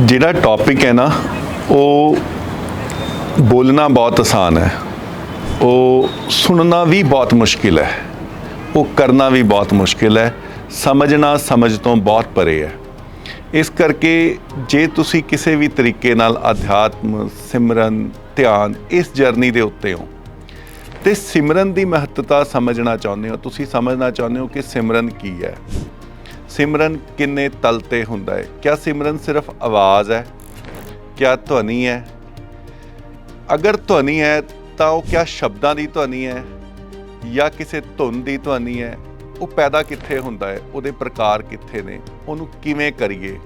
ਜਿਹੜਾ ਟੌਪਿਕ ਹੈ ਨਾ, ਉਹ ਬੋਲਣਾ ਬਹੁਤ ਆਸਾਨ ਹੈ। ਉਹ ਸੁਣਨਾ ਵੀ ਬਹੁਤ ਮੁਸ਼ਕਿਲ ਹੈ। ਉਹ ਕਰਨਾ ਵੀ ਬਹੁਤ ਮੁਸ਼ਕਿਲ ਹੈ। ਸਮਝਣਾ ਸਮਝ ਤੋਂ ਬਹੁਤ ਪਰੇ ਹੈ। ਇਸ ਕਰਕੇ ਜੇ ਤੁਸੀਂ ਕਿਸੇ ਵੀ ਤਰੀਕੇ ਨਾਲ ਅਧਿਆਤਮ, ਸਿਮਰਨ, ਧਿਆਨ ਇਸ ਜਰਨੀ ਦੇ ਉੱਤੇ ਹੋ, ਤੇ ਸਿਮਰਨ ਦੀ ਮਹੱਤਤਾ ਸਮਝਣਾ ਚਾਹੁੰਦੇ ਹੋ, ਤੁਸੀਂ ਸਮਝਣਾ ਚਾਹੁੰਦੇ ਹੋ ਕਿ ਸਿਮਰਨ ਕੀ ਹੈ। ਸਿਮਰਨ ਕਿੰਨੇ ਤਲ ਤੇ ਹੁੰਦਾ ਹੈ? ਕਿਆ ਸਿਮਰਨ ਸਿਰਫ ਆਵਾਜ਼ ਹੈ? ਕਿਆ ਧੁਨੀ ਹੈ? ਅਗਰ ਧੁਨੀ ਹੈ, ਤਾਂ ਉਹ ਕਿਆ ਸ਼ਬਦਾਂ ਦੀ ਧੁਨੀ ਹੈ? ਜਾਂ ਕਿਸੇ ਧੁਨ ਦੀ ਧੁਨੀ ਹੈ? ਉਹ ਪੈਦਾ ਕਿੱਥੇ ਹੁੰਦਾ ਹੈ? ਉਹਦੇ ਪ੍ਰਕਾਰ ਕਿੱਥੇ ਨੇ? ਉਹਨੂੰ ਕਿਵੇਂ ਕਰੀਏ?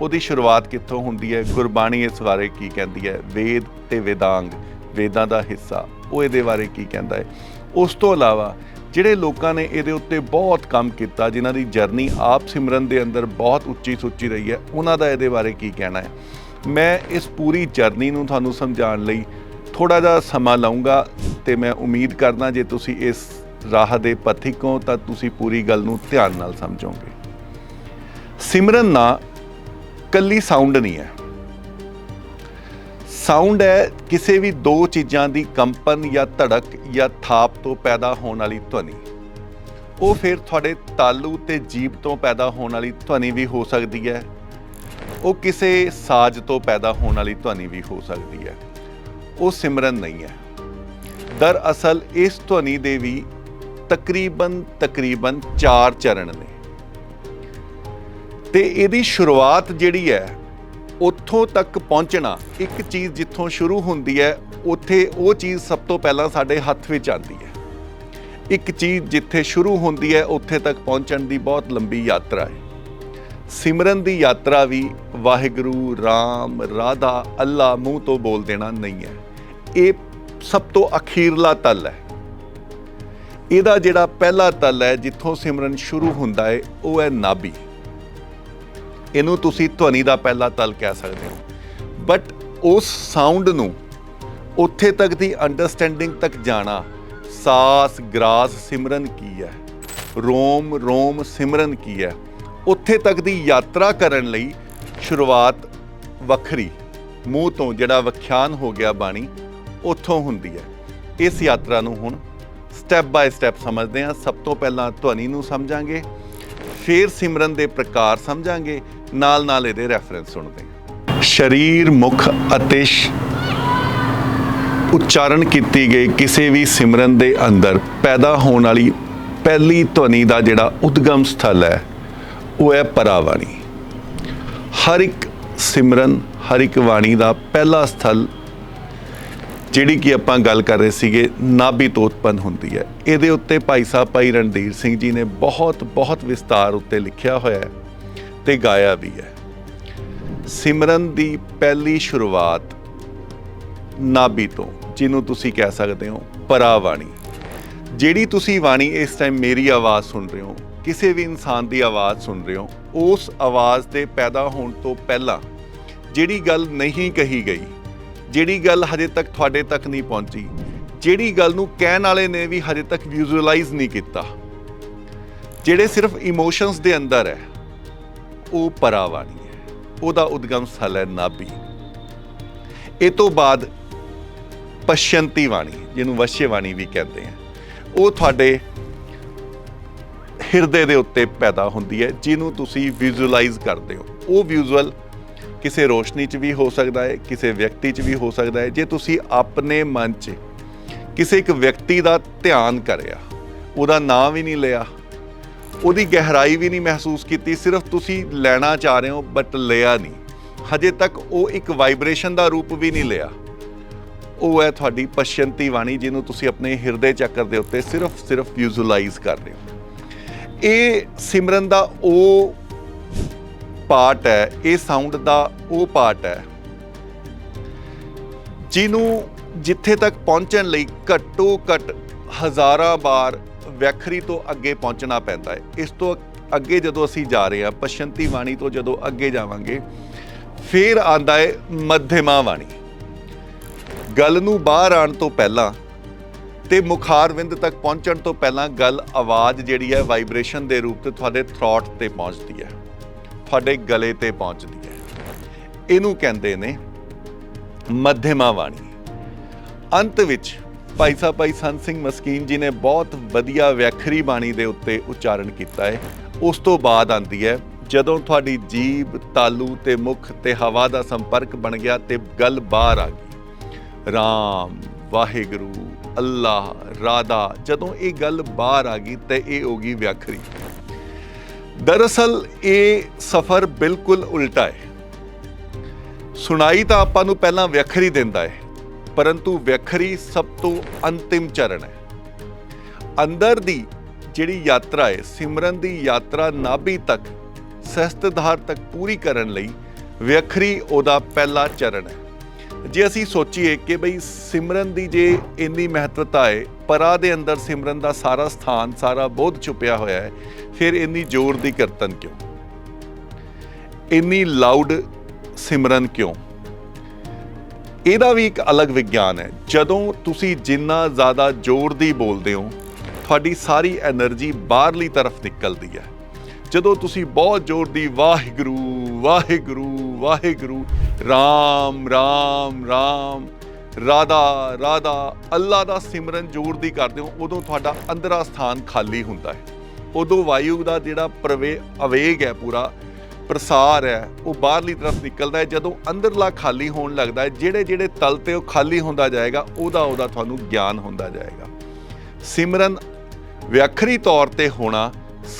ਉਹਦੀ ਸ਼ੁਰੂਆਤ ਕਿੱਥੋਂ ਹੁੰਦੀ ਹੈ? ਗੁਰਬਾਣੀ ਇਸ ਬਾਰੇ ਕੀ ਕਹਿੰਦੀ ਹੈ? ਵੇਦ ਤੇ ਵੇਦਾਂਗ, ਵੇਦਾਂ ਦਾ ਹਿੱਸਾ, ਉਹ ਇਹਦੇ ਬਾਰੇ ਕੀ ਕਹਿੰਦਾ ਹੈ? ਉਸ ਤੋਂ ਇਲਾਵਾ ਜਿਹੜੇ ਲੋਕਾਂ ਨੇ ਇਹਦੇ ਉੱਤੇ ਬਹੁਤ ਕੰਮ ਕੀਤਾ, ਜਿਨ੍ਹਾਂ ਦੀ ਜਰਨੀ ਆਪ ਸਿਮਰਨ ਦੇ ਅੰਦਰ ਬਹੁਤ ਉੱਚੀ ਸੁੱਚੀ ਰਹੀ ਹੈ, ਉਹਨਾਂ ਦਾ ਇਹਦੇ ਬਾਰੇ ਕੀ ਕਹਿਣਾ ਹੈ? ਮੈਂ ਇਸ ਪੂਰੀ ਜਰਨੀ ਨੂੰ ਤੁਹਾਨੂੰ ਸਮਝਾਉਣ ਲਈ ਥੋੜਾ ਜਿਹਾ ਸਮਾਂ ਲਾਉਂਗਾ ਤੇ ਮੈਂ ਉਮੀਦ ਕਰਦਾ ਜੇ ਤੁਸੀਂ ਇਸ ਰਾਹ ਦੇ ਪਥਿਕ ਹੋ ਤਾਂ ਤੁਸੀਂ ਪੂਰੀ ਗੱਲ ਨੂੰ ਧਿਆਨ ਨਾਲ ਸਮਝੋਗੇ। ਸਿਮਰਨ ਨਾ, ਕੱਲੀ ਸਾਊਂਡ ਨਹੀਂ ਹੈ। ਸਾਊਂਡ ਹੈ ਕਿਸੇ ਵੀ ਦੋ ਚੀਜ਼ਾਂ ਦੀ ਕੰਪਨ ਜਾਂ ਧੜਕ ਜਾਂ ਥਾਪ ਤੋਂ ਪੈਦਾ ਹੋਣ ਵਾਲੀ ਧੁਨੀ। ਉਹ ਫਿਰ ਤੁਹਾਡੇ ਤਾਲੂ ਤੇ ਜੀਭ ਤੋਂ ਪੈਦਾ ਹੋਣ ਵਾਲੀ ਧੁਨੀ ਵੀ ਹੋ ਸਕਦੀ ਹੈ। ਉਹ ਕਿਸੇ ਸਾਜ਼ ਤੋਂ ਪੈਦਾ ਹੋਣ ਵਾਲੀ ਧੁਨੀ ਵੀ ਹੋ ਸਕਦੀ ਹੈ। ਉਹ ਸਿਮਰਨ ਨਹੀਂ ਹੈ। ਦਰਅਸਲ ਇਸ ਧੁਨੀ ਦੇ ਵੀ ਤਕਰੀਬਨ ਤਕਰੀਬਨ 4 ਚਰਨ ਨੇ। ਤੇ ਇਹਦੀ ਸ਼ੁਰੂਆਤ ਜਿਹੜੀ ਹੈ ਉੱਥੋਂ ਤੱਕ ਪਹੁੰਚਣਾ ਇੱਕ ਚੀਜ਼ ਜਿੱਥੋਂ ਸ਼ੁਰੂ ਹੁੰਦੀ ਹੈ, ਉੱਥੇ ਉਹ ਚੀਜ਼ ਸਭ ਤੋਂ ਪਹਿਲਾਂ ਸਾਡੇ ਹੱਥ ਵਿੱਚ ਆਉਂਦੀ ਹੈ। ਇੱਕ ਚੀਜ਼ ਜਿੱਥੇ ਸ਼ੁਰੂ ਹੁੰਦੀ ਹੈ, ਉੱਥੇ ਤੱਕ ਪਹੁੰਚਣ ਦੀ ਬਹੁਤ ਲੰਬੀ ਯਾਤਰਾ ਹੈ। ਸਿਮਰਨ ਦੀ ਯਾਤਰਾ ਵੀ ਵਾਹਿਗੁਰੂ ਰਾਮ, ਰਾਧਾ, ਅੱਲਾ ਮੂੰਹ ਤੋਂ ਬੋਲ ਦੇਣਾ ਨਹੀਂ ਹੈ। ਇਹ ਸਭ ਤੋਂ ਅਖੀਰਲਾ ਤਲ ਹੈ। ਇਹਦਾ ਜਿਹੜਾ ਪਹਿਲਾ ਤਲ ਹੈ, ਜਿੱਥੋਂ ਸਿਮਰਨ ਸ਼ੁਰੂ ਹੁੰਦਾ ਹੈ, ਉਹ ਹੈ ਨਾਭੀ। ਇਹਨੂੰ ਤੁਸੀਂ ਧੁਨੀ ਦਾ ਪਹਿਲਾ ਤਲ ਕਹਿ ਸਕਦੇ ਹੋ। ਬਟ ਉਸ ਸਾਊਂਡ ਨੂੰ ਉੱਥੇ ਤੱਕ ਦੀ ਅੰਡਰਸਟੈਂਡਿੰਗ ਤੱਕ ਜਾਣਾ, ਸਾਸ, ਗਰਾਸ, ਸਿਮਰਨ ਕੀ ਹੈ? ਰੋਮ ਰੋਮ, ਸਿਮਰਨ ਕੀ ਹੈ? ਉੱਥੇ ਤੱਕ ਦੀ ਯਾਤਰਾ ਕਰਨ ਲਈ ਸ਼ੁਰੂਆਤ ਵੱਖਰੀ, ਮੂੰਹ ਤੋਂ ਜਿਹੜਾ ਵਿਖਿਆਨ ਹੋ ਗਿਆ ਬਾਣੀ, ਉੱਥੋਂ ਹੁੰਦੀ ਹੈ। ਇਸ ਯਾਤਰਾ ਨੂੰ ਹੁਣ ਸਟੈਪ ਬਾਏ ਸਟੈਪ ਸਮਝਦੇ ਹਾਂ। ਸਭ ਤੋਂ ਪਹਿਲਾਂ ਧੁਨੀ ਨੂੰ ਸਮਝਾਂਗੇ, ਫਿਰ ਸਿਮਰਨ ਦੇ ਪ੍ਰਕਾਰ ਸਮਝਾਂਗੇ ਨਾਲ ਨਾਲ ਇਹਦੇ ਰੈਫਰੈਂਸ ਸੁਣਦੇ ਹਾਂ। ਸਰੀਰ, ਮੁਖ ਅਤੇ ਉਚਾਰਨ ਕੀਤੀ ਗਈ ਕਿਸੇ ਵੀ ਸਿਮਰਨ ਦੇ ਅੰਦਰ ਪੈਦਾ ਹੋਣ ਵਾਲੀ ਪਹਿਲੀ ਧੁਨੀ ਦਾ ਜਿਹੜਾ ਉਦਗਮ ਸਥਲ ਹੈ, ਉਹ ਹੈ ਪਰਾਵਾਣੀ। ਹਰ ਇੱਕ ਸਿਮਰਨ, ਹਰ ਇੱਕ ਬਾਣੀ ਦਾ ਪਹਿਲਾ ਸਥਲ ਜਿਹੜੀ ਕਿ ਆਪਾਂ ਗੱਲ ਕਰ ਰਹੇ ਸੀਗੇ, ਨਾਭੀ ਤੋਂ ਉਤਪੰਨ ਹੁੰਦੀ ਹੈ। ਇਹਦੇ ਉੱਤੇ ਭਾਈ ਸਾਹਿਬ, ਭਾਈ ਰਣਧੀਰ ਸਿੰਘ ਜੀ ਨੇ ਬਹੁਤ ਬਹੁਤ ਵਿਸਤਾਰ ਉੱਤੇ ਲਿਖਿਆ ਹੋਇਆ ਹੈ। ਤੇ ਗਾਇਆ ਵੀ ਹੈ। ਸਿਮਰਨ ਦੀ ਪਹਿਲੀ ਸ਼ੁਰੂਆਤ ਨਾਭੀ ਤੋਂ, ਜਿਹਨੂੰ ਤੁਸੀਂ ਕਹਿ ਸਕਦੇ ਹੋ ਪਰਾਵਾਣੀ। ਜਿਹੜੀ ਤੁਸੀਂ ਬਾਣੀ ਇਸ ਟਾਈਮ ਮੇਰੀ ਆਵਾਜ਼ ਸੁਣ ਰਹੇ ਹੋ, ਕਿਸੇ ਵੀ ਇਨਸਾਨ ਦੀ ਆਵਾਜ਼ ਸੁਣ ਰਹੇ ਹੋ, ਉਸ ਆਵਾਜ਼ ਦੇ ਪੈਦਾ ਹੋਣ ਤੋਂ ਪਹਿਲਾਂ ਜਿਹੜੀ ਗੱਲ ਨਹੀਂ ਕਹੀ ਗਈ, ਜਿਹੜੀ ਗੱਲ ਹਜੇ ਤੱਕ ਤੁਹਾਡੇ ਤੱਕ ਨਹੀਂ ਪਹੁੰਚੀ, ਜਿਹੜੀ ਗੱਲ ਨੂੰ ਕਹਿਣ ਵਾਲੇ ਨੇ ਵੀ ਹਜੇ ਤੱਕ ਵਿਜ਼ੂਅਲਾਈਜ਼ ਨਹੀਂ ਕੀਤਾ, ਜਿਹੜੇ ਸਿਰਫ ਇਮੋਸ਼ਨਸ ਦੇ ਅੰਦਰ ਹੈ ਉਹ ਪਰਾਵਾਣੀ ਹੈ। ਉਹਦਾ ਉਦਗਮ ਸਥਲ ਹੈ ਨਾਭੀ। ਇਹ ਤੋਂ ਬਾਅਦ ਪਸ਼ਯੰਤੀ ਵਾਣੀ, ਜਿਹਨੂੰ ਵਸ਼ਯ ਵਾਣੀ ਵੀ ਕਹਿੰਦੇ ਆ, ਉਹ ਤੁਹਾਡੇ ਹਿਰਦੇ ਦੇ ਉੱਤੇ ਪੈਦਾ ਹੁੰਦੀ ਹੈ, ਜਿਹਨੂੰ ਤੁਸੀਂ ਵਿਜ਼ੂਅਲਾਈਜ਼ ਕਰਦੇ ਹੋ। ਉਹ ਵਿਜ਼ੂਅਲ ਕਿਸੇ ਰੋਸ਼ਨੀ 'ਚ ਵੀ ਹੋ ਸਕਦਾ ਹੈ, ਕਿਸੇ ਵਿਅਕਤੀ 'ਚ ਵੀ ਹੋ ਸਕਦਾ ਹੈ। ਜੇ ਤੁਸੀਂ ਆਪਣੇ ਮਨ 'ਚ ਕਿਸੇ ਇੱਕ ਵਿਅਕਤੀ ਦਾ ਧਿਆਨ ਕਰਿਆ, ਉਹਦਾ ਨਾਮ ਵੀ ਨਹੀਂ ਲਿਆ ਉਹਦੀ ਗਹਿਰਾਈ ਵੀ ਨਹੀਂ ਮਹਿਸੂਸ ਕੀਤੀ, ਸਿਰਫ ਤੁਸੀਂ ਲੈਣਾ ਚਾਹ ਰਹੇ ਹੋ ਬਟ ਲਿਆ ਨਹੀਂ। ਹਜੇ ਤੱਕ ਉਹ ਇੱਕ ਵਾਈਬ੍ਰੇਸ਼ਨ ਦਾ ਰੂਪ ਵੀ ਨਹੀਂ ਲਿਆ। ਉਹ ਹੈ ਤੁਹਾਡੀ ਪਸ਼ਯੰਤੀ ਵਾਣੀ ਜਿਹਨੂੰ ਤੁਸੀਂ ਆਪਣੇ ਹਿਰਦੇ ਚੱਕਰ ਦੇ ਉੱਤੇ ਸਿਰਫ ਸਿਰਫ ਵਿਜ਼ੂਅਲਾਈਜ਼ ਕਰ ਰਹੇ ਹੋ। ਇਹ ਸਿਮਰਨ ਦਾ ਉਹ ਪਾਰਟ ਹੈ, ਇਹ ਸਾਊਂਡ ਦਾ ਉਹ ਪਾਰਟ ਹੈ, ਜਿਹਨੂੰ ਜਿੱਥੇ ਤੱਕ ਪਹੁੰਚਣ ਲਈ ਘੱਟੋ ਘੱਟ ਹਜ਼ਾਰਾਂ ਵਾਰ ਵੈਖਰੀ ਤੋਂ ਅੱਗੇ ਪਹੁੰਚਣਾ ਪੈਂਦਾ ਹੈ। ਇਸ ਤੋਂ ਅੱਗੇ ਜਦੋਂ ਅਸੀਂ ਜਾ ਰਹੇ ਹਾਂ ਪਸ਼ੰਤੀ ਵਾਣੀ ਤੋਂ ਜਦੋਂ ਅੱਗੇ ਜਾਵਾਂਗੇ, ਫਿਰ ਆਂਦਾ ਹੈ ਮੱਧਮਾ ਵਾਣੀ। ਗੱਲ ਨੂੰ ਬਾਹਰ ਆਉਣ ਤੋਂ ਪਹਿਲਾਂ ਤੇ ਮੁਖਾਰਵਿੰਦ ਤੱਕ ਪਹੁੰਚਣ ਤੋਂ ਪਹਿਲਾਂ ਗੱਲ ਆਵਾਜ਼ ਜਿਹੜੀ ਹੈ ਵਾਈਬ੍ਰੇਸ਼ਨ ਦੇ ਰੂਪ ਤੇ ਤੁਹਾਡੇ ਥਰੋਟ ਤੇ ਪਹੁੰਚਦੀ ਹੈ। ਤੁਹਾਡੇ ਗਲੇ ਤੇ ਪਹੁੰਚਦੀ ਹੈ। ਇਹਨੂੰ ਕਹਿੰਦੇ ਨੇ ਮੱਧਮਾ ਬਾਣੀ ਅੰਤ ਵਿੱਚ ਭਾਈ ਸਾਹਿਬ, ਭਾਈ ਸੰਤ ਸਿੰਘ ਮਸਕੀਨ ਜੀ ਨੇ ਬਹੁਤ ਵਧੀਆ ਵਿਆਖਰੀ ਬਾਣੀ ਦੇ ਉੱਤੇ ਉਚਾਰਨ ਕੀਤਾ ਹੈ। ਉਸ ਤੋਂ ਬਾਅਦ ਆਂਦੀ ਹੈ, ਜਦੋਂ ਤੁਹਾਡੀ ਜੀਬ ਤਾਲੂ ਤੇ ਮੁਖ ਤੇ ਹਵਾ ਦਾ ਸੰਪਰਕ ਬਣ ਗਿਆ ਤੇ ਗੱਲ ਬਾਹਰ ਆ ਗਈ। ਰਾਮ, ਵਾਹਿਗੁਰੂ, ਅੱਲਾਹ, ਰਾਧਾ, ਜਦੋਂ ਇਹ ਗੱਲ ਬਾਹਰ ਆ ਗਈ ਤੇ ਇਹ ਹੋ ਗਈ ਵਿਆਖਰੀ। ਦਰਅਸਲ ਇਹ ਸਫ਼ਰ ਬਿਲਕੁਲ ਉਲਟਾ ਹੈ। ਸੁਣਾਈ ਤਾਂ ਆਪਾਂ ਨੂੰ ਪਹਿਲਾਂ ਵਿਆਖਰੀ ਦਿੰਦਾ ਹੈ। ਪਰੰਤੂ ਵਿਆਖਰੀ ਸਭ ਤੋਂ ਅੰਤਿਮ ਚਰਨ ਹੈ। ਅੰਦਰ ਦੀ ਜਿਹੜੀ ਯਾਤਰਾ ਹੈ, ਸਿਮਰਨ ਦੀ ਯਾਤਰਾ ਨਾਭੀ ਤੱਕ ਸਹਸਤਧਾਰ ਤੱਕ ਪੂਰੀ ਕਰਨ ਲਈ ਵਿਆਖਰੀ ਉਹਦਾ ਪਹਿਲਾ ਚਰਨ ਹੈ। ਜੇ ਅਸੀਂ ਸੋਚੀਏ ਕਿ ਬਈ ਸਿਮਰਨ ਦੀ ਜੇ ਇੰਨੀ ਮਹੱਤਵਤਾ ਹੈ, ਪਰਾ ਦੇ ਅੰਦਰ ਸਿਮਰਨ ਦਾ ਸਾਰਾ ਸਥਾਨ, ਸਾਰਾ ਬੋਧ ਛੁਪਿਆ ਹੋਇਆ ਹੈ, ਫਿਰ ਇੰਨੀ ਜ਼ੋਰ ਦੀ ਕੀਰਤਨ ਕਿਉਂ? ਇੰਨੀ ਲਾਊਡ ਸਿਮਰਨ ਕਿਉਂ? ਇਹਦਾ ਵੀ ਇੱਕ ਅਲੱਗ ਵਿਗਿਆਨ ਹੈ। ਜਦੋਂ ਤੁਸੀਂ ਜਿੰਨਾ ਜ਼ਿਆਦਾ ਜ਼ੋਰ ਦੀ ਬੋਲਦੇ ਹੋ, ਤੁਹਾਡੀ ਸਾਰੀ એનર્ਜੀ ਬਾਹਰਲੀ ਤਰਫ ਨਿਕਲਦੀ ਹੈ। ਜਦੋਂ ਤੁਸੀਂ ਬਹੁਤ ਜ਼ੋਰ ਦੀ ਵਾਹਿਗੁਰੂ ਵਾਹਿਗੁਰੂ ਵਾਹਿਗੁਰੂ, ਰਾਮ ਰਾਮ ਰਾਮ, ਰਾਧਾ ਰਾਧਾ ਅੱਲਾ ਦਾ ਸਿਮਰਨ ਜ਼ੋਰ ਦੀ ਕਰਦੇ ਹੋ, ਉਦੋਂ ਤੁਹਾਡਾ ਅੰਦਰਾ ਸਥਾਨ ਖਾਲੀ ਹੁੰਦਾ ਹੈ। ਉਦੋਂ ਵਾਯੂ ਦਾ ਜਿਹੜਾ ਪ੍ਰਵੇ ਅਵੇਗ ਹੈ ਪੂਰਾ ਪ੍ਰਸਾਰ ਹੈ, ਉਹ ਬਾਹਰਲੀ ਤਰਫ ਨਿਕਲਦਾ ਹੈ, ਜਦੋਂ ਅੰਦਰਲਾ ਖਾਲੀ ਹੋਣ ਲੱਗਦਾ ਹੈ, ਜਿਹੜੇ ਜਿਹੜੇ ਤਲ ਤੇ ਉਹ ਖਾਲੀ ਹੁੰਦਾ ਜਾਏਗਾ, ਉਹਦਾ ਉਹਦਾ ਤੁਹਾਨੂੰ ਗਿਆਨ ਹੁੰਦਾ ਜਾਏਗਾ। ਸਿਮਰਨ ਵਿਆਖਰੀ ਤੌਰ ਤੇ ਹੋਣਾ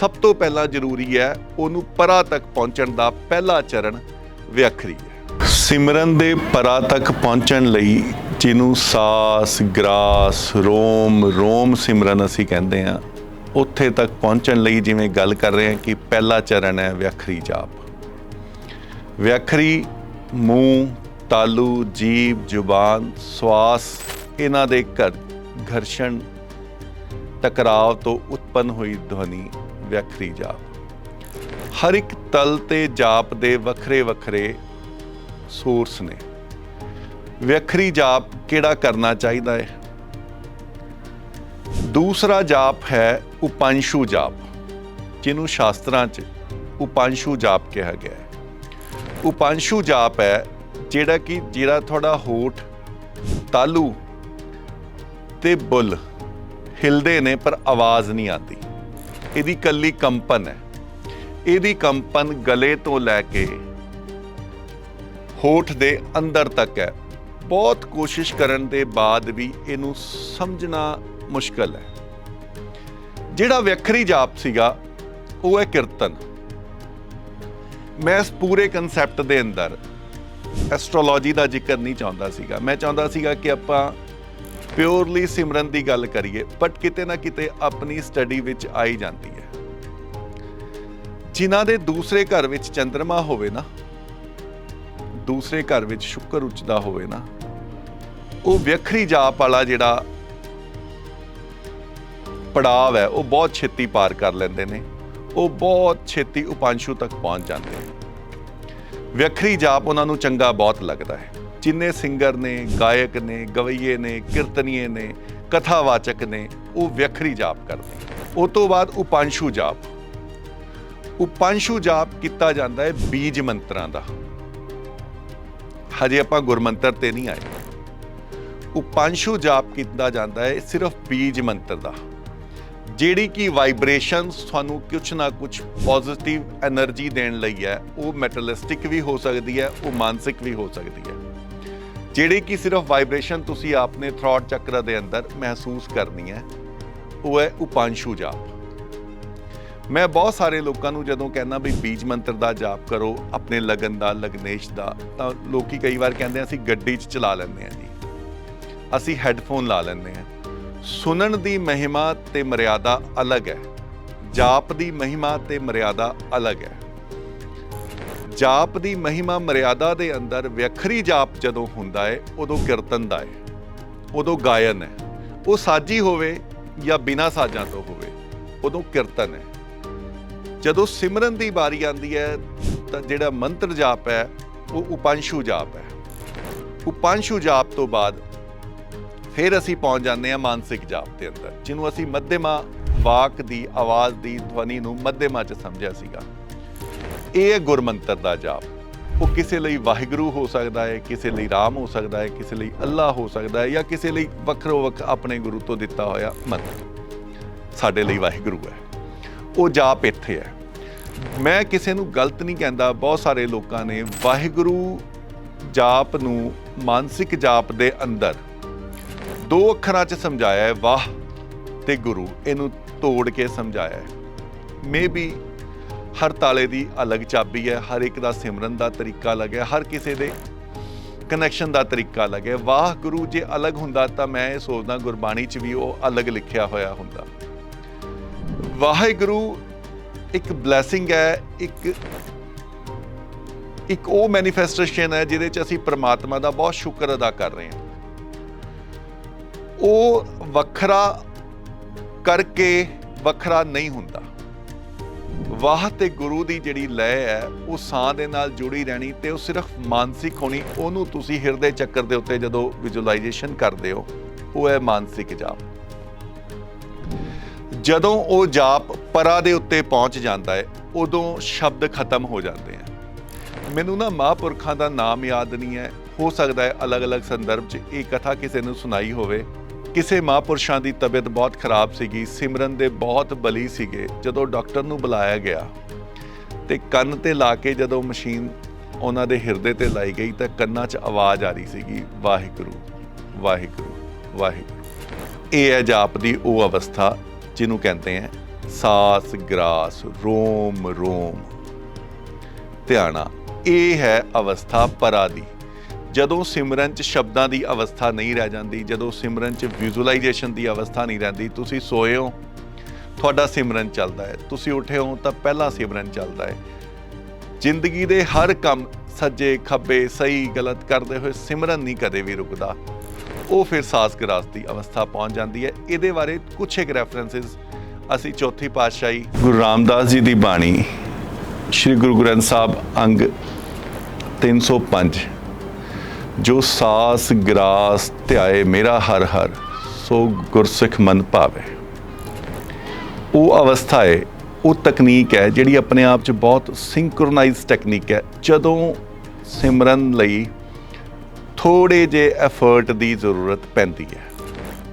ਸਭ ਤੋਂ ਪਹਿਲਾਂ ਜ਼ਰੂਰੀ ਹੈ, ਉਹਨੂੰ ਪਰਾ ਤੱਕ ਪਹੁੰਚਣ ਦਾ ਪਹਿਲਾ ਚਰਨ ਵਿਆਖਰੀ ਹੈ। ਸਿਮਰਨ ਦੇ ਪਰਾ ਤੱਕ ਪਹੁੰਚਣ ਲਈ ਜਿਹਨੂੰ ਸਾਸ, ਗ੍ਰਾਸ, ਰੋਮ ਰੋਮ ਸਿਮਰਨ ਅਸੀਂ ਕਹਿੰਦੇ ਆ ਉੱਥੇ ਤੱਕ ਪਹੁੰਚਣ ਲਈ ਜਿਵੇਂ ਗੱਲ ਕਰ ਰਹੇ ਹਾਂ ਕਿ ਪਹਿਲਾ ਚਰਨ ਹੈ ਵਿਆਖਰੀ ਜਾਪ। ਵਿਆਖਰੀ ਮੂੰਹ, ਤਾਲੂ ਜੀਬ ਜ਼ੁਬਾਨ, ਸਵਾਸ, ਇਹਨਾਂ ਦੇ ਘਰ ਘਰਸ਼ਣ, ਟਕਰਾਵ ਤੋਂ ਉਤਪੰਨ ਹੋਈ ਧਵਨੀ ਵਿਆਖਰੀ ਜਾਪ। ਹਰ ਇੱਕ ਤਲ ਤੇ ਜਾਪ ਦੇ ਵੱਖਰੇ ਵੱਖਰੇ ਸੋਰਸ ਨੇ। ਵਿਆਖਰੀ ਜਾਪ ਕਿਹੜਾ ਕਰਨਾ ਚਾਹੀਦਾ ਹੈ? ਦੂਸਰਾ ਜਾਪ ਹੈ ਉਪਾਂਸ਼ੂ ਜਾਪ, ਜਿਹਨੂੰ ਸ਼ਾਸਤਰਾਂ 'ਚ ਉਪਾਂਸ਼ੂ ਜਾਪ ਕਿਹਾ ਗਿਆ ਹੈ। ਉਪਾਂਸ਼ੂ ਜਾਪ ਹੈ, ਜਿਹੜਾ ਕਿ ਜਿਹੜਾ ਤੁਹਾਡਾ ਹੋਠ, ਤਾਲੂ ਤੇ ਬੁੱਲ ਹਿਲਦੇ ਨੇ, ਪਰ ਆਵਾਜ਼ ਨਹੀਂ ਆਉਂਦੀ। ਇਹਦੀ ਕੱਲੀ ਕੰਪਨ ਹੈ। ਇਹਦੀ ਕੰਪਨ ਗਲੇ ਤੋਂ ਲੈ ਕੇ ਹੋਠ ਦੇ ਅੰਦਰ ਤੱਕ ਹੈ। ਬਹੁਤ ਕੋਸ਼ਿਸ਼ ਕਰਨ ਦੇ ਬਾਅਦ ਵੀ ਇਹਨੂੰ ਸਮਝਣਾ ਮੁਸ਼ਕਲ ਹੈ। ਜਿਹੜਾ ਵਿਅਖਰੀ ਜਾਪ ਸੀਗਾ, ਉਹ ਹੈ ਕੀਰਤਨ। ਮੈਂ ਇਸ ਪੂਰੇ ਕਨਸੈਪਟ ਦੇ ਅੰਦਰ ਐਸਟ੍ਰੋਲੋਜੀ ਦਾ ਜ਼ਿਕਰ ਨਹੀਂ ਚਾਹੁੰਦਾ ਸੀਗਾ। ਮੈਂ ਚਾਹੁੰਦਾ ਸੀਗਾ ਕਿ ਆਪਾਂ ਪਿਓਰਲੀ ਸਿਮਰਨ ਦੀ ਗੱਲ ਕਰੀਏ ਬਟ ਕਿਤੇ ਨਾ ਕਿਤੇ ਆਪਣੀ ਸਟੱਡੀ ਵਿੱਚ ਆਈ ਜਾਂਦੀ ਹੈ। ਜਿਨ੍ਹਾਂ ਦੇ ਦੂਸਰੇ ਘਰ ਵਿੱਚ ਚੰ드ਰਮਾ ਹੋਵੇ ਨਾ, ਦੂਸਰੇ ਘਰ ਵਿੱਚ ਸ਼ੁੱਕਰ ਉੱਚਦਾ ਹੋਵੇ ਨਾ, ਉਹ ਵਿਅਖਰੀ ਜਾਪ ਵਾਲਾ ਜਿਹੜਾ ਪੜਾਵ ਹੈ, ਉਹ ਬਹੁਤ ਛੇਤੀ ਪਾਰ ਕਰ ਲੈਂਦੇ ਨੇ, ਉਹ ਬਹੁਤ ਛੇਤੀ ਉਪਾਂਸ਼ੂ ਤੱਕ ਪਹੁੰਚ ਜਾਂਦੇ ਨੇ। ਵੱਖਰੀ ਜਾਪ ਉਹਨਾਂ ਨੂੰ ਚੰਗਾ ਬਹੁਤ ਲੱਗਦਾ ਹੈ। ਜਿੰਨੇ ਸਿੰਗਰ ਨੇ, ਗਾਇਕ ਨੇ, ਗਵਈਏ ਨੇ, ਕੀਰਤਨੀਏ ਨੇ, ਕਥਾਵਾਚਕ ਨੇ, ਉਹ ਵਿਅਖਰੀ ਜਾਪ ਕਰਦੇ ਉਹ ਤੋਂ ਬਾਅਦ ਉਪਾਂਸ਼ੂ ਜਾਪ। ਉਪਾਂਸ਼ੂ ਜਾਪ ਕੀਤਾ ਜਾਂਦਾ ਹੈ ਬੀਜ ਮੰਤਰਾਂ ਦਾ। ਹਜੇ ਆਪਾਂ ਗੁਰਮੰਤਰ ਤੇ ਨਹੀਂ ਆਏ। ਉਪਾਂਸ਼ੂ ਜਾਪ ਕੀਤਾ ਜਾਂਦਾ ਹੈ ਸਿਰਫ ਬੀਜ ਮੰਤਰ ਦਾ। ਜਿਹੜੀ ਕਿ ਵਾਈਬ੍ਰੇਸ਼ਨਸ ਤੁਹਾਨੂੰ ਕੁਝ ਨਾ ਕੁਝ ਪੋਜ਼ਿਟਿਵ એનર્ਜੀ ਦੇਣ ਲਈ ਹੈ, ਉਹ ਮੈਟਲਿਸਟਿਕ ਵੀ ਹੋ ਸਕਦੀ ਹੈ, ਉਹ ਮਾਨਸਿਕ ਵੀ ਹੋ ਸਕਦੀ ਹੈ। ਜਿਹੜੀ ਕਿ ਸਿਰਫ ਵਾਈਬ੍ਰੇਸ਼ਨ ਤੁਸੀਂ ਆਪਣੇ ਥਰੋਟ ਚੱਕਰ ਦੇ ਅੰਦਰ ਮਹਿਸੂਸ ਕਰਨੀ ਹੈ, ਉਹ ਹੈ ਉਪਾਂਸ਼ੂ ਜਾਪ। ਮੈਂ ਬਹੁਤ ਸਾਰੇ ਲੋਕਾਂ ਨੂੰ ਜਦੋਂ ਕਹਿੰਦਾ ਵੀ ਬੀਜ ਮੰਤਰ ਦਾ ਜਾਪ ਕਰੋ, ਆਪਣੇ ਲਗਨ ਦਾ, ਲਗਨੇਸ਼ ਦਾ, ਤਾਂ ਲੋਕੀ ਕਈ ਵਾਰ ਕਹਿੰਦੇ ਅਸੀਂ ਗੱਡੀ 'ਚ ਚਲਾ ਲੈਂਦੇ ਆ ਜੀ। ਅਸੀਂ ਹੈੱਡਫੋਨ ਲਾ ਲੈਂਦੇ ਆ। ਸੁਣਨ ਦੀ ਮਹਿਮਾ ਤੇ ਮਰਿਆਦਾ ਅਲੱਗ ਹੈ। ਜਾਪ ਦੀ ਮਹਿਮਾ ਤੇ ਮਰਿਆਦਾ ਅਲੱਗ ਹੈ। ਜਾਪ ਦੀ ਮਹਿਮਾ ਮਰਿਆਦਾ ਦੇ ਅੰਦਰ ਵਿਅਖਰੀ ਜਾਪ ਜਦੋਂ ਹੁੰਦਾ ਹੈ, ਉਦੋਂ ਕੀਰਤਨ ਦਾ ਹੈ, ਉਦੋਂ ਗਾਇਨ ਹੈ। ਉਹ ਸਾਜੀ ਹੋਵੇ ਜਾਂ ਬਿਨਾ ਸਾਜਾਂ ਤੋਂ ਹੋਵੇ, ਉਦੋਂ ਕੀਰਤਨ ਹੈ। ਜਦੋਂ ਸਿਮਰਨ ਦੀ ਵਾਰੀ ਆਉਂਦੀ ਹੈ, ਤਾਂ ਜਿਹੜਾ ਮੰਤਰ ਜਾਪ ਹੈ, ਉਹ ਉਪੰਸ਼ੂ ਜਾਪ ਹੈ। ਉਪੰਸ਼ੂ ਜਾਪ ਤੋਂ ਬਾਅਦ ਫਿਰ ਅਸੀਂ ਪਹੁੰਚ ਜਾਂਦੇ ਹਾਂ ਮਾਨਸਿਕ ਜਾਪ ਦੇ ਅੰਦਰ, ਜਿਹਨੂੰ ਅਸੀਂ ਮੱਧਮਾ ਵਾਕ ਦੀ, ਆਵਾਜ਼ ਦੀ, ਧਵਨੀ ਨੂੰ ਮੱਧਮਾ ਚ ਸਮਝਿਆ ਸੀਗਾ। ਇਹ ਹੈ ਗੁਰਮੰਤਰ ਦਾ ਜਾਪ। ਉਹ ਕਿਸੇ ਲਈ ਵਾਹਿਗੁਰੂ ਹੋ ਸਕਦਾ ਹੈ, ਕਿਸੇ ਲਈ ਰਾਮ ਹੋ ਸਕਦਾ ਹੈ, ਕਿਸੇ ਲਈ ਅੱਲਾਹ ਹੋ ਸਕਦਾ ਹੈ ਜਾਂ ਕਿਸੇ ਲਈ ਵੱਖਰੋ ਵੱਖ ਆਪਣੇ ਗੁਰੂ ਤੋਂ ਦਿੱਤਾ ਹੋਇਆ ਮੰਤਰ। ਸਾਡੇ ਲਈ ਵਾਹਿਗੁਰੂ ਹੈ। ਉਹ ਜਾਪ ਇੱਥੇ ਹੈ। ਮੈਂ ਕਿਸੇ ਨੂੰ ਗਲਤ ਨਹੀਂ ਕਹਿੰਦਾ, ਬਹੁਤ ਸਾਰੇ ਲੋਕਾਂ ਨੇ ਵਾਹਿਗੁਰੂ ਜਾਪ ਨੂੰ ਮਾਨਸਿਕ ਜਾਪ ਦੇ ਅੰਦਰ ਦੋ ਅੱਖਰਾਂ 'ਚ ਸਮਝਾਇਆ ਹੈ, ਵਾਹ, ਤੇ ਗੁਰੂ ਇਹਨੂੰ ਤੋੜ ਕੇ ਸਮਝਾਇਆ ਹੈ। ਮੇਬੀ ਹਰ ਤਾਲੇ ਦੀ ਅਲੱਗ ਚਾਬੀ ਹੈ, ਹਰ ਇੱਕ ਦਾ ਸਿਮਰਨ ਦਾ ਤਰੀਕਾ ਅਲੱਗ ਹੈ, ਹਰ ਕਿਸੇ ਦੇ ਕਨੈਕਸ਼ਨ ਦਾ ਤਰੀਕਾ ਅਲੱਗ ਹੈ। ਵਾਹ, ਗੁਰੂ ਜੇ ਅਲੱਗ ਹੁੰਦਾ ਤਾਂ ਮੈਂ ਇਹ ਸੋਚਦਾ ਗੁਰਬਾਣੀ 'ਚ ਵੀ ਉਹ ਅਲੱਗ ਲਿਖਿਆ ਹੋਇਆ ਹੁੰਦਾ। ਵਾਹਿਗੁਰੂ ਇੱਕ ਬਲੇਸਿੰਗ ਹੈ, ਇੱਕ ਇੱਕ ਉਹ ਮੈਨੀਫੈਸਟੇਸ਼ਨ ਹੈ ਜਿਹਦੇ 'ਚ ਅਸੀਂ ਪ੍ਰਮਾਤਮਾ ਦਾ ਬਹੁਤ ਸ਼ੁਕਰ ਅਦਾ ਕਰ ਰਹੇ ਹਾਂ। ਉਹ ਵੱਖਰਾ ਕਰਕੇ ਵੱਖਰਾ ਨਹੀਂ ਹੁੰਦਾ। ਵਾਹ ਤੇ ਗੁਰੂ ਦੀ ਜਿਹੜੀ ਲਹਿ ਹੈ, ਉਹ ਸਾਹ ਦੇ ਨਾਲ ਜੁੜੀ ਰਹਿਣੀ ਤੇ ਉਹ ਸਿਰਫ ਮਾਨਸਿਕ ਹੋਣੀ, ਉਹਨੂੰ ਤੁਸੀਂ ਹਿਰਦੇ ਚੱਕਰ ਦੇ ਉੱਤੇ ਜਦੋਂ ਵਿਜ਼ੂਅਲਾਈਜੇਸ਼ਨ ਕਰਦੇ ਹੋ, ਉਹ ਹੈ ਮਾਨਸਿਕ ਜਾਪ। ਜਦੋਂ ਉਹ ਜਾਪ ਪਰਾ ਦੇ ਉੱਤੇ ਪਹੁੰਚ ਜਾਂਦਾ ਹੈ, ਉਦੋਂ ਸ਼ਬਦ ਖਤਮ ਹੋ ਜਾਂਦੇ ਆ। ਮੈਨੂੰ ਨਾ ਮਹਾਂਪੁਰਖਾਂ ਦਾ ਨਾਮ ਯਾਦ ਨਹੀਂ ਹੈ, ਹੋ ਸਕਦਾ ਹੈ ਅਲੱਗ-ਅਲੱਗ ਸੰਦਰਭ 'ਚ ਇਹ ਕਥਾ ਕਿਸੇ ਨੂੰ ਸੁਣਾਈ ਹੋਵੇ ਕਿਸੇ ਮਹਾਂਪੁਰਸ਼ਾਂ ਦੀ ਤਬੀਅਤ ਬਹੁਤ ਖਰਾਬ ਸੀਗੀ, ਸਿਮਰਨ ਦੇ ਬਹੁਤ ਬਲੀ ਸੀਗੇ, ਜਦੋਂ ਡਾਕਟਰ ਨੂੰ ਬੁਲਾਇਆ ਗਿਆ ਤੇ ਕੰਨ ਤੇ ਲਾ ਕੇ ਜਦੋਂ ਮਸ਼ੀਨ ਉਹਨਾਂ ਦੇ ਹਿਰਦੇ ਤੇ ਲਾਈ ਗਈ ਤਾਂ ਕੰਨਾਂ 'ਚ ਆਵਾਜ਼ ਆ ਰਹੀ ਸੀਗੀ, ਵਾਹਿਗੁਰੂ ਵਾਹਿਗੁਰੂ ਵਾਹਿਗੁਰੂ। ਇਹ ਹੈ ਜਾਪ ਦੀ ਉਹ ਅਵਸਥਾ ਜਿਹਨੂੰ ਕਹਿੰਦੇ ਆ, ਸਾਸ ਗ੍ਰਾਸ, ਰੋਮ ਰੋਮ। ਧਿਆਣਾ, ਇਹ ਹੈ ਅਵਸਥਾ ਪਰਾ ਦੀ ਜਦੋਂ ਸਿਮਰਨ ਚ ਸ਼ਬਦਾਂ ਦੀ ਅਵਸਥਾ ਨਹੀਂ ਰਹਿ ਜਾਂਦੀ, ਜਦੋਂ ਸਿਮਰਨ ਚ ਵਿਜ਼ੂਅਲਾਈਜੇਸ਼ਨ ਦੀ ਅਵਸਥਾ ਨਹੀਂ ਰਹਿੰਦੀ, ਤੁਸੀਂ ਸੋਏ ਹੋ, ਤੁਹਾਡਾ ਸਿਮਰਨ ਚੱਲਦਾ ਹੈ। ਤੁਸੀਂ ਉੱਠੇ ਹੋ ਤਾਂ ਪਹਿਲਾ ਸਿਮਰਨ ਚੱਲਦਾ ਹੈ। ਜ਼ਿੰਦਗੀ ਦੇ ਹਰ ਕੰਮ ਸੱਜੇ, ਖੱਬੇ, ਸਹੀ, ਗਲਤ ਕਰਦੇ ਹੋਏ ਸਿਮਰਨ ਨਹੀਂ ਕਦੇ ਵੀ ਰੁਕਦਾ। ਉਹ ਫਿਰ ਸਾਸ ਗਰਾਸ ਦੀ ਅਵਸਥਾ ਪਹੁੰਚ ਜਾਂਦੀ ਹੈ। ਇਹਦੇ ਬਾਰੇ ਕੁਝ ਇੱਕ ਰੈਫਰੈਂਸਸ ਅਸੀਂ ਚੌਥੀ ਪਾਤਸ਼ਾਹੀ ਗੁਰੂ ਰਾਮਦਾਸ ਜੀ ਦੀ ਬਾਣੀ, ਸ੍ਰੀ ਗੁਰੂ ਗ੍ਰੰਥ ਸਾਹਿਬ ਅੰਗ 305 ਜੋ ਸਾਸ ਗਰਾਸ ਧਿਆਏ ਮੇਰਾ ਹਰ ਹਰ, ਸੋ ਗੁਰਸਿੱਖ ਮਨ ਭਾਵੇ। ਉਹ ਅਵਸਥਾ ਹੈ ਉਹ ਤਕਨੀਕ ਹੈ ਜਿਹੜੀ ਆਪਣੇ ਆਪ 'ਚ ਬਹੁਤ ਸਿੰਕਰੋਨਾਈਜ਼ ਟੈਕਨੀਕ ਹੈ ਜਦੋਂ ਸਿਮਰਨ ਲਈ ਥੋੜੇ ਜੇ ਐਫਰਟ ਦੀ ਜ਼ਰੂਰਤ ਪੈਂਦੀ ਹੈ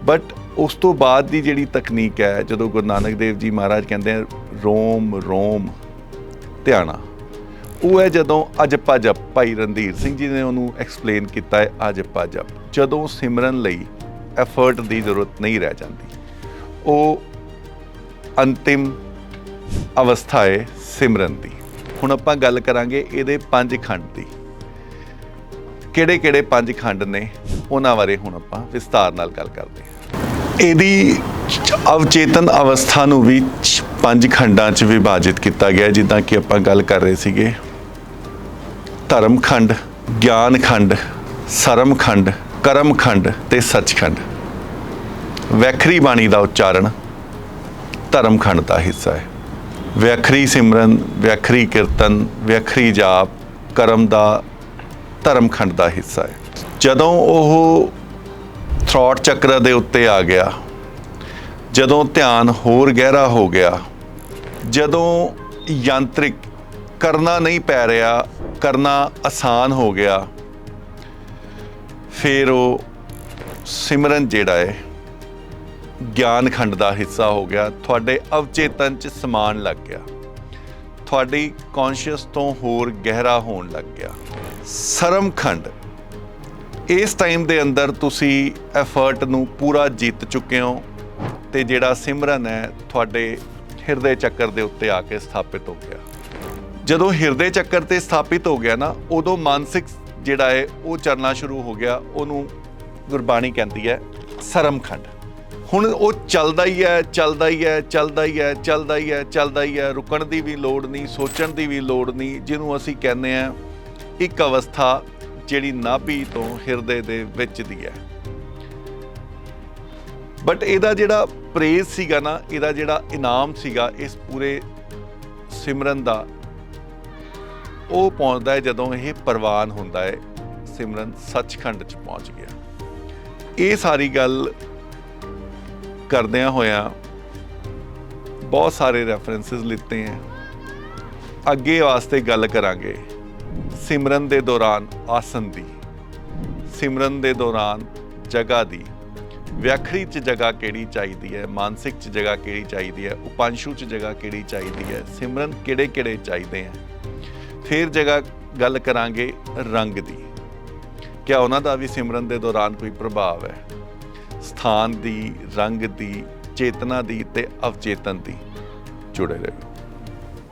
ਬਟ ਉਸ ਤੋਂ ਬਾਅਦ ਦੀ ਜਿਹੜੀ ਤਕਨੀਕ ਹੈ ਜਦੋਂ ਗੁਰੂ ਨਾਨਕ ਦੇਵ ਜੀ ਮਹਾਰਾਜ ਕਹਿੰਦੇ ਆ, ਰੋਮ ਰੋਮ, ਧਿਆਣਾ। ਉਹ ਹੈ ਜਦੋਂ ਅਜਪਾ ਜਪ ਭਾਈ ਰਣਧੀਰ ਸਿੰਘ ਜੀ ਨੇ ਉਹਨੂੰ ਐਕਸਪਲੇਨ ਕੀਤਾ ਹੈ ਅਜਪਾ ਜਪ ਜਦੋਂ ਸਿਮਰਨ ਲਈ ਐਫਰਟ ਦੀ ਜ਼ਰੂਰਤ ਨਹੀਂ ਰਹਿ ਜਾਂਦੀ, ਉਹ ਅੰਤਿਮ ਅਵਸਥਾ ਹੈ ਸਿਮਰਨ ਦੀ। ਹੁਣ ਆਪਾਂ ਗੱਲ ਕਰਾਂਗੇ ਇਹਦੇ ਪੰਜ ਖੰਡ ਦੀ। ਕਿਹੜੇ ਕਿਹੜੇ ਪੰਜ ਖੰਡ ਨੇ? ਉਹਨਾਂ ਬਾਰੇ ਹੁਣ ਆਪਾਂ ਵਿਸਤਾਰ ਨਾਲ ਗੱਲ ਕਰਦੇ ਹਾਂ। ਇਹਦੀ ਅਵਚੇਤਨ ਅਵਸਥਾ ਨੂੰ ਵੀ ਪੰਜ ਖੰਡਾਂ 'ਚ ਵਿਭਾਜਿਤ ਕੀਤਾ ਗਿਆ ਜਿੱਦਾਂ ਕਿ ਆਪਾਂ ਗੱਲ ਕਰ ਰਹੇ ਸੀਗੇ। ਧਰਮ ਖੰਡ ਗਿਆਨ ਖੰਡ ਸਰਮ ਖੰਡ ਕਰਮ ਖੰਡ ਤੇ ਸੱਚਖੰਡ। ਵੈਖਰੀ ਬਾਣੀ ਦਾ ਉਚਾਰਨ ਧਰਮ ਖੰਡ ਦਾ ਹਿੱਸਾ ਹੈ। ਵੈਖਰੀ ਸਿਮਰਨ, ਵੈਖਰੀ ਕੀਰਤਨ, ਵੈਖਰੀ ਜਾਪ ਕਰਮ ਦਾ ਧਰਮ ਖੰਡ ਦਾ ਹਿੱਸਾ ਹੈ। ਜਦੋਂ ਉਹ ਥਰੋਟ ਚੱਕਰ ਦੇ ਉੱਤੇ ਆ ਗਿਆ, ਜਦੋਂ ਧਿਆਨ ਹੋਰ ਗਹਿਰਾ ਹੋ ਗਿਆ, ਜਦੋਂ ਯੰਤਰਿਕ ਕਰਨਾ ਨਹੀਂ ਪੈ ਰਿਹਾ ਕਰਨਾ ਆਸਾਨ ਹੋ ਗਿਆ। ਫਿਰ ਉਹ ਸਿਮਰਨ ਜਿਹੜਾ ਹੈ ਗਿਆਨ ਖੰਡ ਦਾ ਹਿੱਸਾ ਹੋ ਗਿਆ। ਤੁਹਾਡੇ ਅਵਚੇਤਨ ਚ ਸਮਾਨ ਲੱਗ ਗਿਆ। ਤੁਹਾਡੀ ਕੌਨਸ਼ੀਅਸ ਤੋਂ ਹੋਰ ਗਹਿਰਾ ਹੋਣ ਲੱਗ ਗਿਆ। ਸਰਮ ਖੰਡ ਇਸ ਟਾਈਮ ਦੇ ਅੰਦਰ ਤੁਸੀਂ ਐਫਰਟ ਨੂੰ ਪੂਰਾ ਜਿੱਤ ਚੁੱਕੇ ਹੋ ਤੇ ਜਿਹੜਾ ਸਿਮਰਨ ਹੈ, ਤੁਹਾਡੇ ਹਿਰਦੇ ਚੱਕਰ ਦੇ ਉੱਤੇ ਆ ਕੇ ਸਥਾਪਿਤ ਹੋ ਗਿਆ। ਜਦੋਂ ਹਿਰਦੇ ਚੱਕਰ ਤੇ ਸਥਾਪਿਤ ਹੋ ਗਿਆ ਨਾ, ਉਦੋਂ ਮਾਨਸਿਕ ਜਿਹੜਾ ਹੈ, ਉਹ ਚਰਨਾ ਸ਼ੁਰੂ ਹੋ ਗਿਆ, ਉਹਨੂੰ ਗੁਰਬਾਣੀ ਕਹਿੰਦੀ ਹੈ, ਸਰਮਖੰਡ। ਹੁਣ ਉਹ ਚੱਲਦਾ ਹੀ ਹੈ, ਚੱਲਦਾ ਹੀ ਹੈ, ਚੱਲਦਾ ਹੀ ਹੈ, ਚੱਲਦਾ ਹੀ ਹੈ, ਚੱਲਦਾ ਹੀ ਹੈ। ਰੁਕਣ ਦੀ ਵੀ ਲੋੜ ਨਹੀਂ, ਸੋਚਣ ਦੀ ਵੀ ਲੋੜ ਨਹੀਂ, ਜਿਹਨੂੰ ਅਸੀਂ ਕਹਿੰਦੇ ਆ ਇੱਕ ਅਵਸਥਾ ਜਿਹੜੀ ਨਾਭੀ ਤੋਂ ਹਿਰਦੇ ਦੇ ਵਿੱਚ ਦੀ ਹੈ। ਬਟ ਇਹਦਾ ਜਿਹੜਾ ਪ੍ਰੇਜ਼ ਸੀਗਾ ਨਾ, ਇਹਦਾ ਜਿਹੜਾ ਇਨਾਮ ਸੀਗਾ, ਇਸ ਪੂਰੇ ਸਿਮਰਨ ਦਾ ਉਹ ਪਹੁੰਚਦਾ ਹੈ ਜਦੋਂ ਇਹ ਪ੍ਰਵਾਨ ਹੁੰਦਾ ਹੈ, ਸਿਮਰਨ ਸੱਚਖੰਡ ਚ ਪਹੁੰਚ ਗਿਆ। ਇਹ ਸਾਰੀ ਗੱਲ ਕਰਦਿਆਂ ਹੋਇਆਂ ਬਹੁਤ ਸਾਰੇ ਰੈਫਰੈਂਸਸ ਲਿੱਤੇ ਹੈ। ਅੱਗੇ ਵਾਸਤੇ ਗੱਲ ਕਰਾਂਗੇ ਸਿਮਰਨ ਦੇ ਦੌਰਾਨ ਆਸਨ ਦੀ, ਸਿਮਰਨ ਦੇ ਦੌਰਾਨ ਜਗ੍ਹਾ ਦੀ, ਵਿਆਖਰੀ ਚ ਜਗ੍ਹਾ ਕਿਹੜੀ ਚਾਹੀਦੀ ਹੈ, ਮਾਨਸਿਕ ਚ ਜਗ੍ਹਾ ਕਿਹੜੀ ਚਾਹੀਦੀ ਹੈ, ਉਪਾਂਸ਼ੂ ਚ ਜਗ੍ਹਾ ਕਿਹੜੀ ਚਾਹੀਦੀ ਹੈ, ਸਿਮਰਨ ਕਿਹੜੇ ਕਿਹੜੇ ਚਾਹੀਦੇ ਹੈ। ਫਿਰ ਜਗ੍ਹਾ ਗੱਲ ਕਰਾਂਗੇ ਰੰਗ ਦੀ। ਕਿਆ ਉਹਨਾਂ ਦਾ ਵੀ ਸਿਮਰਨ ਦੇ ਦੌਰਾਨ ਕੋਈ ਪ੍ਰਭਾਵ ਹੈ? ਸਥਾਨ ਦੀ, ਰੰਗ ਦੀ, ਚੇਤਨਾ ਦੀ ਤੇ ਅਵਚੇਤਨ ਦੀ ਜੁੜੇ ਰਹੋ।